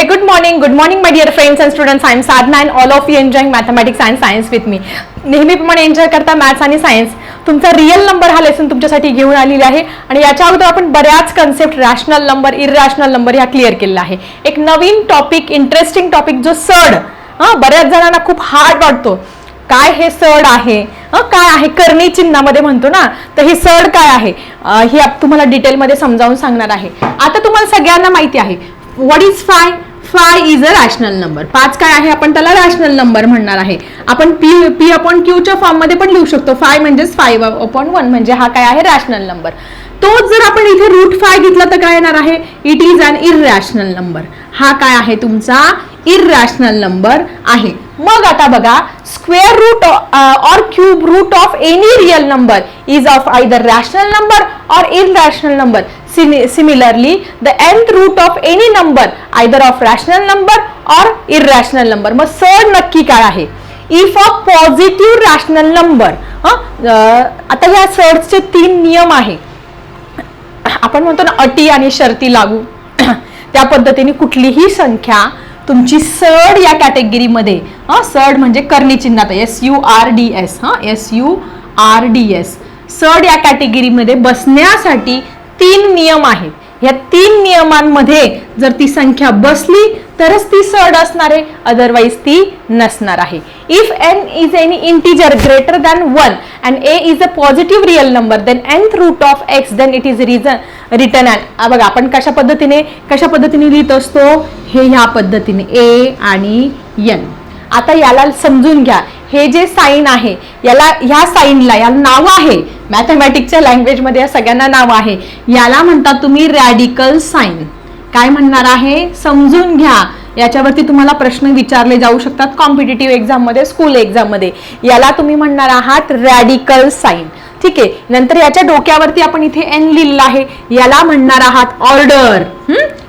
Hey, good morning. Good morning, my dear friends and students. I am Sadhna and all of you enjoying mathematics and science with me. नेहमीप्रमाणे enjoy करता maths आणि science तुमचा real number हा lesson तुमच्यासाठी घेऊन आलेली आहे. आणि याच्या अगोदर आपण बऱ्याच concept rational number irrational number ह्या क्लिअर केलेला आहे. एक नवीन टॉपिक इंटरेस्टिंग टॉपिक जो सड हां बऱ्याच जणांना खूप हार्ड वाटतो. काय हे सड आहे? हं, काय आहे? करणी चिन्हामध्ये म्हणतो ना तर हे सड काय आहे? हे तुम्हाला डिटेलमध्ये समजावून सांगणार आहे. आता तुम्हाला सगळ्यांना माहिती आहे. What is pi pi is a rational number पाच काय आहे? आपण त्याला रॅशनल नंबर म्हणणार आहे. आपण पी पी अपॉन क्यूच्या फॉर्ममध्ये पण लिहू शकतो. फाय म्हणजेच फाईव्ह अपॉन वन म्हणजे हा काय आहे? रॅशनल नंबर तोच जर आपण इथे रूट फाय घेतला तर काय येणार आहे? It is an irrational number हा काय आहे तुमचा? इररॅशनल नंबर आहे. मग आता बघा square root or cube root of any real number is of either rational number or irrational number similarly the nth root of any number either of rational number or irrational number मग sir नक्की काय आहे? If a positive rational number आता या सर्चचे तीन नियम आहे. आपण म्हणतो ना अटी आणि शर्ती लागू. त्या पद्धतीने कुठलीही संख्या तुमची सड या कॅटेगरीमध्ये हा? सड म्हणजे करणी चिन्हात S U R D S हा? S U R D S surd या कॅटेगरीमध्ये बसण्यासाठी तीन नियम आहेत. ह्या तीन नियमांमध्ये जर ती संख्या बसली तरच ती सड असणार आहे. अदरवाईज ती नसणार आहे. If n is any integer greater than one and a is a positive real number then nth root of x then it is reason return and बघा आपण कशा पद्धतीने कशा पद्धतीने लिहित असतो? हे ह्या पद्धतीने. ए आणि एन आता याला समजून घ्या. हे जे साईन आहे याला ह्या साईनला याला नाव आहे. मॅथमॅटिकच्या लँग्वेजमध्ये या सगळ्यांना नाव आहे. याला म्हणतात तुम्ही रॅडिकल साईन काय म्हणणार आहे? समजून घ्या. याच्यावरती तुम्हाला प्रश्न विचारले जाऊ शकतात कॉम्पिटेटिव्ह एक्झाममध्ये स्कूल एक्झाममध्ये याला तुम्ही म्हणणार आहात रॅडिकल साईन ठीक आहे? नंतर याच्या डोक्यावरती आपण इथे एन लिहिलेलं आहे. याला म्हणणार आहात ऑर्डर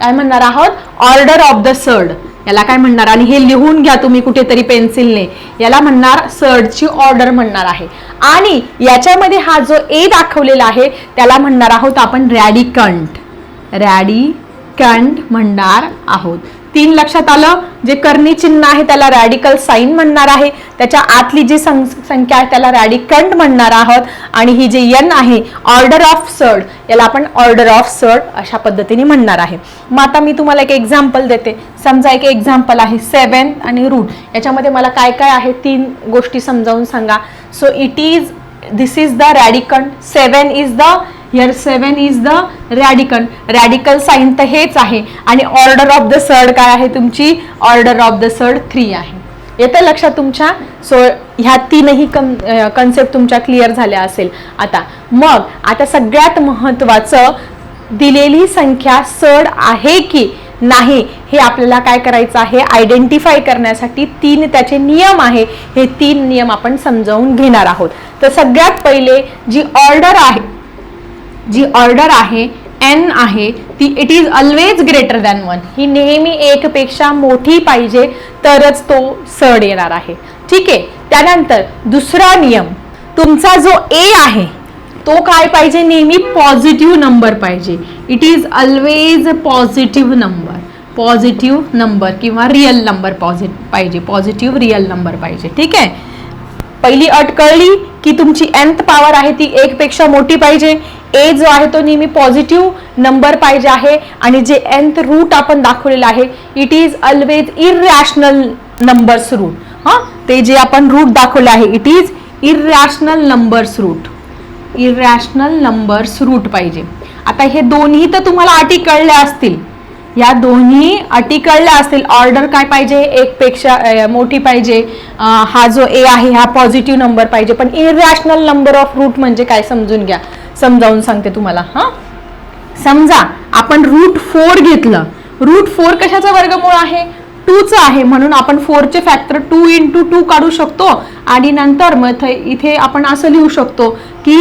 काय म्हणणार आहोत? ऑर्डर ऑफ द सर्ड याला काय म्हणणार? आणि हे लिहून घ्या तुम्ही कुठेतरी पेन्सिलने. याला म्हणणार सर्डची ऑर्डर म्हणणार आहे. आणि याच्यामध्ये हा जो ए दाखवलेला आहे त्याला म्हणणार आहोत आपण रॅडिकंट. रॅडिकंट म्हणणार आहोत. तीन लक्षात आलं. जे करणी चिन्ह आहे त्याला रॅडिकल साईन म्हणणार आहे. त्याच्या आतली जी सं- संख्या आहे त्याला रॅडिकंट म्हणणार आहोत. आणि ही जी यन आहे ऑर्डर ऑफ सर्ड याला आपण ऑर्डर ऑफ सर्ड अशा पद्धतीने म्हणणार आहे. मग आता मी तुम्हाला एक एक्झाम्पल देते. समजा एक एक्झाम्पल आहे सेवन आणि रूट याच्यामध्ये मला काय काय आहे तीन गोष्टी समजावून सांगा. So it is this is the radicand seven is the here seven is the radical radical sign तर हेच आहे. आणि ऑर्डर ऑफ द सर्ड काय आहे तुमची? Order of the surd three आहे. येतं लक्षात तुमच्या? सो ह्या तीनही कन कन्सेप्ट तुमच्या क्लिअर झाल्या असेल. आता मग आता सगळ्यात महत्त्वाचं दिलेली संख्या सड आहे की नाही हे आपल्याला काय करायचं आहे? आयडेंटिफाय करण्यासाठी तीन त्याचे नियम आहे. हे तीन नियम आपण समजावून घेणार आहोत. तर सगळ्यात पहिले जी ऑर्डर आहे जी ऑर्डर आहे एन आहे ती it is always greater than one ही नेहमी एक पेक्षा मोठी पाहिजे तरच तो सड येणार आहे. ठीक आहे? त्यानंतर दुसरा नियम तुमचा जो ए आहे तो काय पाहिजे? नेहमी पॉझिटिव्ह नंबर पाहिजे. It is always positive number positive number किंवा रिअल नंबर पॉझिट पाहिजे. पॉझिटिव्ह रिअल नंबर पाहिजे. ठीक आहे? पहिली अट कळली की तुमची एन्थ पॉवर आहे ती एक पेक्षा मोठी पाहिजे. ए जो आहे तो नेहमी पॉझिटिव्ह नंबर पाहिजे आहे आणि जे एन्थ रूट आपण दाखवलेलं आहे it is always irrational numbers root हां? ते जे आपण रूट दाखवले आहे it is irrational numbers root irrational numbers root पाहिजे. आता हे दोन्ही तर तुम्हाला अटी कळल्या असतील. या दोन्ही अटी कळल्या असतील. ऑर्डर काय पाहिजे? एक पेक्षा मोठी पाहिजे. हा जो ए आहे हा पॉझिटिव्ह नंबर पाहिजे. पण इरॅशनल नंबर ऑफ रूट म्हणजे काय समजून घ्या. समजावून सांगते तुम्हाला हां? समजा आपण रूट फोर घेतलं. रूट फोर कशाचा वर्गमूळ आहे? टूचं आहे. म्हणून आपण फोरचे फॅक्टर टू इंटू टू काढू शकतो. आणि नंतर मग इथे आपण असं लिहू शकतो की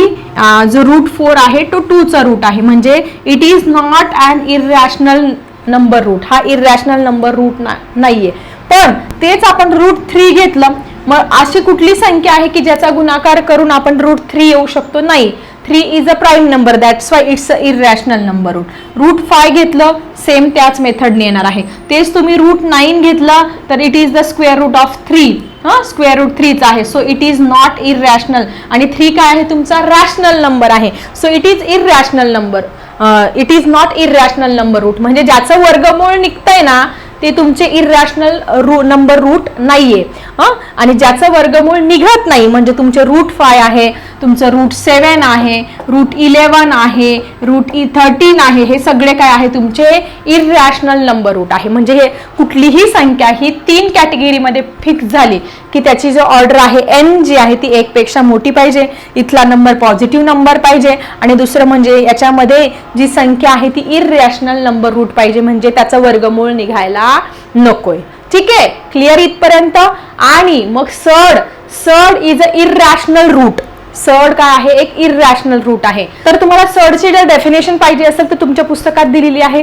जो रूट फोर आहे तो टूचा रूट आहे. म्हणजे it is not an irrational number root हा इररॅशनल नंबर रूट ना आहे पण तेच आपण रूट थ्री घेतलं. मग अशी कुठली संख्या आहे की ज्याचा गुणाकार करून आपण रूट थ्री येऊ शकतो? नाही. Three is a prime number that's why it's a irrational number root root five घेतलं सेम त्याच मेथडने येणार आहे. तेच तुम्ही रूट नाईन घेतलं तर it is the square root of three हां? स्क्वेअर रूट थ्रीच आहे. So it is not irrational आणि थ्री काय आहे? तुमचा रॅशनल नंबर आहे. So it is irrational number it is not irrational number root म्हणजे ज्याचं वर्गमूळ निघतंय ना ते तुमचे इररॅशनल रू नंबर रूट नाहीये. हं? आणि ज्याचं वर्गमूळ निघत नाही म्हणजे तुमचे रूट फाय आहे तुमचं रूट सेवन आहे रूट इलेवन आहे रूट इ थर्टीन आहे हे सगळे काय आहे? तुमचे इररॅशनल नंबर रूट आहे. म्हणजे हे कुठलीही संख्या ही तीन कॅटेगरीमध्ये फिक्स झाली की त्याची जो ऑर्डर आहे एन जी आहे ती एकपेक्षा मोठी पाहिजे. इथला नंबर पॉझिटिव्ह नंबर पाहिजे. आणि दुसरं म्हणजे याच्यामध्ये जी संख्या आहे ती इरॅशनल नंबर रूट पाहिजे. म्हणजे त्याचं वर्गमूळ निघायला नकोय. ठीक? आहे क्लिअर इथपर्यंत? आणि मग सड सड इज अ इररॅशनल रूट सड काय आहे? एक इररॅशनल रूट आहे. तर तुम्हाला सडची जर डेफिनेशन पाहिजे असेल तर तुमच्या पुस्तकात दिलेली आहे.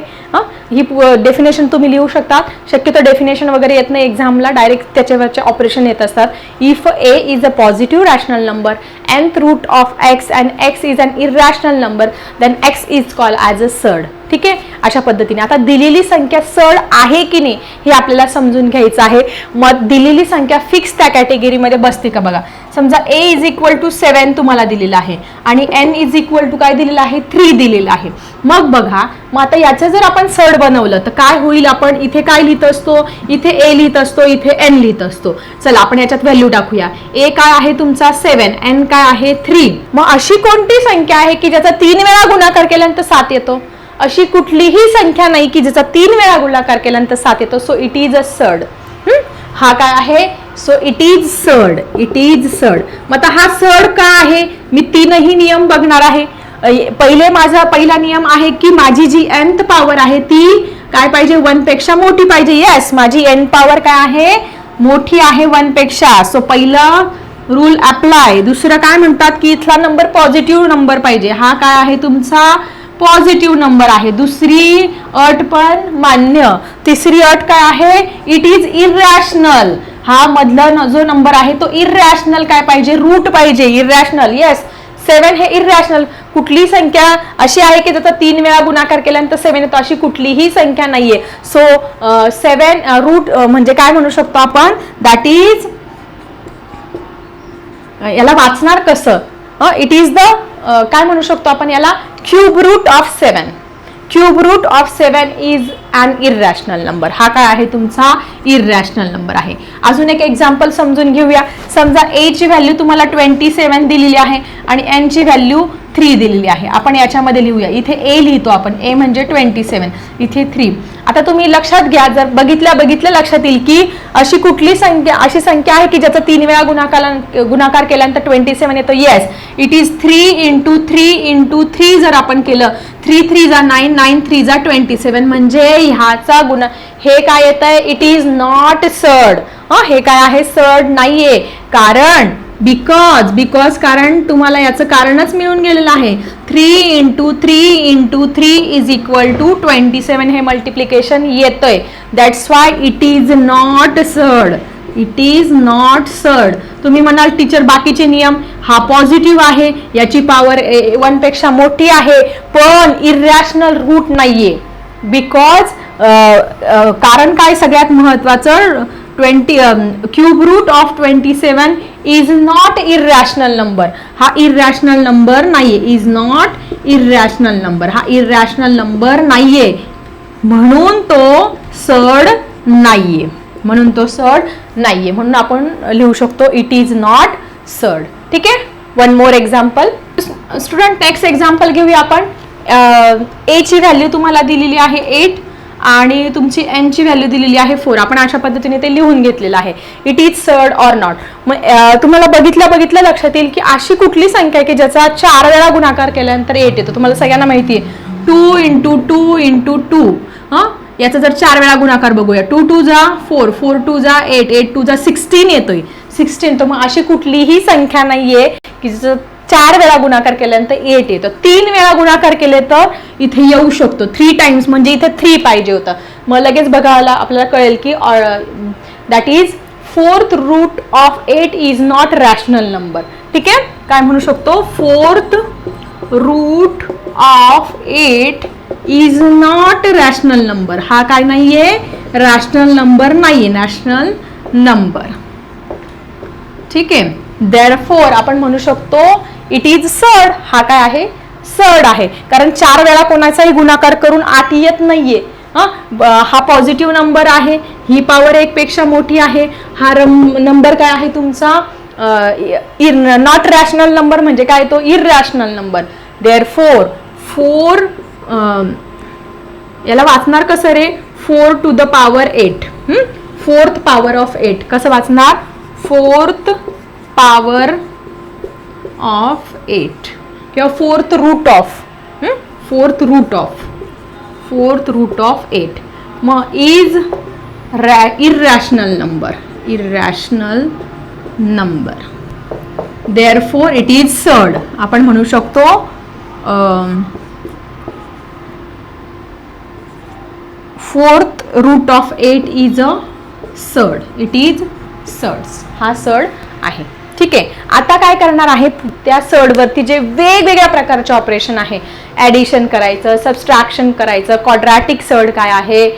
ही? डेफिनेशन तुम्ही लिहू शकता. शक्यतो डेफिनेशन वगैरे येत नाही एक्झामला डायरेक्ट त्याच्यावरचे ऑपरेशन येत असतात. If a is a positive rational number and root of x and x is an irrational number then x is call as a surd ठीक आहे? अशा पद्धतीने. आता दिलेली संख्या सड आहे की नाही हे आपल्याला समजून घ्यायचं आहे. मग दिलेली संख्या फिक्स त्या कॅटेगरीमध्ये बसते का बघा? समजा A is equal to seven तुम्हाला दिलेलं आहे आणि एन इज इक्वल टू काय दिलेलं आहे? थ्री दिलेलं आहे. मग बघा मग आता याचं जर आपण सड बनवलं तर काय होईल आपण? इथे काय लिहित असतो? इथे ए लिहित असतो इथे एन लिहित असतो. चला आपण याच्यात व्हॅल्यू टाकूया. ए काय आहे तुमचा? सेवन एन काय आहे? थ्री मग अशी कोणती संख्या आहे की ज्याचा तीन वेळा गुणाकार केल्यानंतर सात येतो? अशी कुठलीही संख्या नाही की जिचा तीन वेळा गुणाकार केल्यानंतर सात येतो. सो इट इज अ सड हा? काय आहे? So it is surd it is surd मग आता हा सड का आहे? मी तीनही नियम बघणार आहे. पहिले माझा पहिला नियम आहे की माझी जी एन्थ पॉवर आहे ती काय पाहिजे? वनपेक्षा मोठी पाहिजे. येस माझी एन पॉवर काय आहे? मोठी आहे वनपेक्षा. सो पहिलं रूल अप्लाय दुसरं काय म्हणतात की इथला नंबर पॉझिटिव्ह नंबर पाहिजे. हा काय आहे तुमचा? पॉझिटिव्ह नंबर आहे. दुसरी अट पण मान्य. तिसरी अट काय आहे? इट इज इरॅशनल हा मधला जो नंबर आहे तो इरॅशनल काय पाहिजे? रूट पाहिजे. इरॅशनल येस सेवन हे इरॅशनल कुठली संख्या अशी आहे की त्याचा तीन वेळा गुणाकार केल्यानंतर सेवन येतो? अशी कुठलीही संख्या नाहीये. सो सेवन रूट म्हणजे काय म्हणू शकतो आपण? दॅट इज याला वाचणार कसं? इट इज द काय म्हणू शकतो आपण याला? Cube root of seven. Cube root of seven is an irrational number हा काय आहे तुमचा? इररॅशनल नंबर आहे. अजून एक एक्झाम्पल समजून घेऊया. समजा ए ची व्हॅल्यू तुम्हाला ट्वेंटी सेवन दिलेली आहे आणि एनची व्हॅल्यू थ्री दिलेली आहे. आपण याच्यामध्ये लिहूया. इथे ए लिहितो आपण. ए म्हणजे ट्वेंटी सेवन इथे थ्री आता तुम्ही लक्षात घ्या जर बघितल्या बघितल्या लक्षात येईल की अशी कुठली संख्या अशी संख्या आहे की ज्याचा तीन वेळा गुणाकार गुणाकार केल्यानंतर ट्वेंटी सेवन येतो. Yes it is three into three into three जर आपण केलं थ्री थ्री जा नाईन नाईन थ्री जा ट्वेंटी सेवन म्हणजे ह्याचा गुणा हे काय येत आहे इट इज नॉट सड हे काय आहे? सड नाहीये. कारण बिकॉज बिकॉज कारण तुम्हाला याचं कारणच मिळून गेलेलं आहे. Three into three into three is equal to twenty seven हे मल्टिप्लिकेशन येतंय. That's why it is not surd it is not surd तुम्ही म्हणाल टीचर बाकीचे नियम हा पॉझिटिव्ह आहे. याची पॉवर ए वनपेक्षा मोठी आहे. पण इरॅशनल रूट नाही आहे बिकॉज कारण काय सगळ्यात महत्त्वाचं? Twenty cube root of twenty seven is not irrational number हा इरॅशनल नंबर नाहीये इज नॉट इरॅशनल नंबर हा इरॅशनल नंबर नाहीये म्हणून तो सड नाहीये म्हणून तो सड नाहीये म्हणून आपण लिहू शकतो इट इज नॉट सड ठीक आहे? One more example student next example घेऊया आपण. ए ची व्हॅल्यू तुम्हाला दिलेली आहे एट आणि तुमची एन ची व्हॅल्यू दिलेली आहे फोर आपण अशा पद्धतीने ते लिहून घेतलेलं आहे. It is surd or not मग तुम्हाला बघितल्या बघितल्या लक्षात येईल की अशी कुठली संख्या आहे की ज्याचा चार वेळा गुणाकार केल्यानंतर एट येतो. तुम्हाला सगळ्यांना माहिती आहे. Two into two into two हां? याचा जर चार वेळा गुणाकार बघूया. टू टू जा फोर फोर टू जा एट एट टू जा सिक्स्टीन येतोय. सिक्स्टीन तर मग अशी कुठलीही संख्या नाहीये की जिचं चार वेळा गुणाकार केल्यानंतर एट येतं. तीन वेळा गुणाकार केले तर इथे येऊ शकतो. थ्री टाइम्स म्हणजे इथे थ्री पाहिजे होतं. मग लगेच बघायला आपल्याला कळेल की that is fourth root of eight is not rational number ठीक आहे? काय म्हणू शकतो? Fourth root of eight is not rational number हा काय नाहीये? रॅशनल नंबर नाहीये. नॅशनल नंबर ठीक आहे? देअर फोर आपण म्हणू शकतो इट इज सड हा काय आहे? सड आहे. कारण चार वेळा कोणाचाही गुणाकार करून आत येत नाहीये. हा? हा पॉझिटिव्ह नंबर आहे. ही पॉवर एकपेक्षा मोठी आहे. हा नंबर काय आहे तुमचा? नॉट रॅशनल नंबर म्हणजे काय? तो irrational number there four four याला वाचणार कसं रे? Four to the power eight fourth power of eight कसं वाचणार? फोर्थ पॉवर ऑफ एट किंवा fourth root of fourth root of fourth root of eight मग is रॅ irrational number irrational number there four it is surd आपण म्हणू शकतो fourth root of eight is a surd it is सड्स हा सड आहे. ठीक आहे. आता काय करणार आहे त्या सडवरती जे वेगवेगळ्या प्रकारचे ऑपरेशन आहे. ॲडिशन करायचं सबस्ट्रॅक्शन करायचं कॉड्रॅटिक सड काय आहे?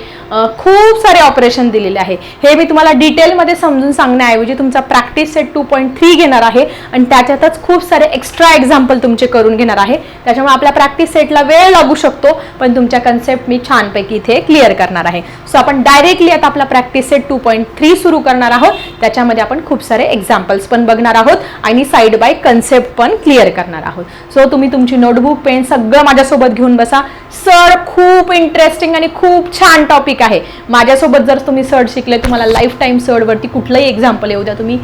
खूप सारे ऑपरेशन दिलेले आहे. हे मी तुम्हाला डिटेलमध्ये समजून सांगण्याऐवजी तुमचा practice set two point three घेणार आहे आणि त्याच्यातच खूप सारे एक्स्ट्रा एक्झाम्पल तुमचे करून घेणार आहे. त्याच्यामुळे आपल्या प्रॅक्टिस सेटला वेळ लागू शकतो पण तुमच्या कन्सेप्ट मी छानपैकी इथे क्लिअर करणार आहे. सो आपण डायरेक्टली आता आपला practice set two point three सुरू करणार आहोत. त्याच्यामध्ये आपण खूप सारे एक्झाम्पल्स पण बघणार आहोत आणि साईड बाय कन्सेप्ट पण क्लिअर करणार आहोत. सो तुम्ही तुमची नोटबुक पेन सगळं माझ्यासोबत घेऊन बसा. सर खूप इंटरेस्टिंग आणि खूप छान टॉपिक आहे. माझ्यासोबत जर तुम्ही सर शिकले तुम्हाला लाईफ टाईम सर्डवरती कुठलंही एक्झाम्पल येऊ द्या तुम्ही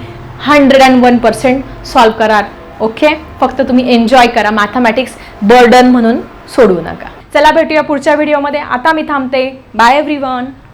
hundred and one percent solve कराल. ओके फक्त तुम्ही एन्जॉय करा. मॅथमॅटिक्स बर्डन म्हणून सोडू नका. चला भेटूया पुढच्या व्हिडिओमध्ये. आता मी थांबते. Bye every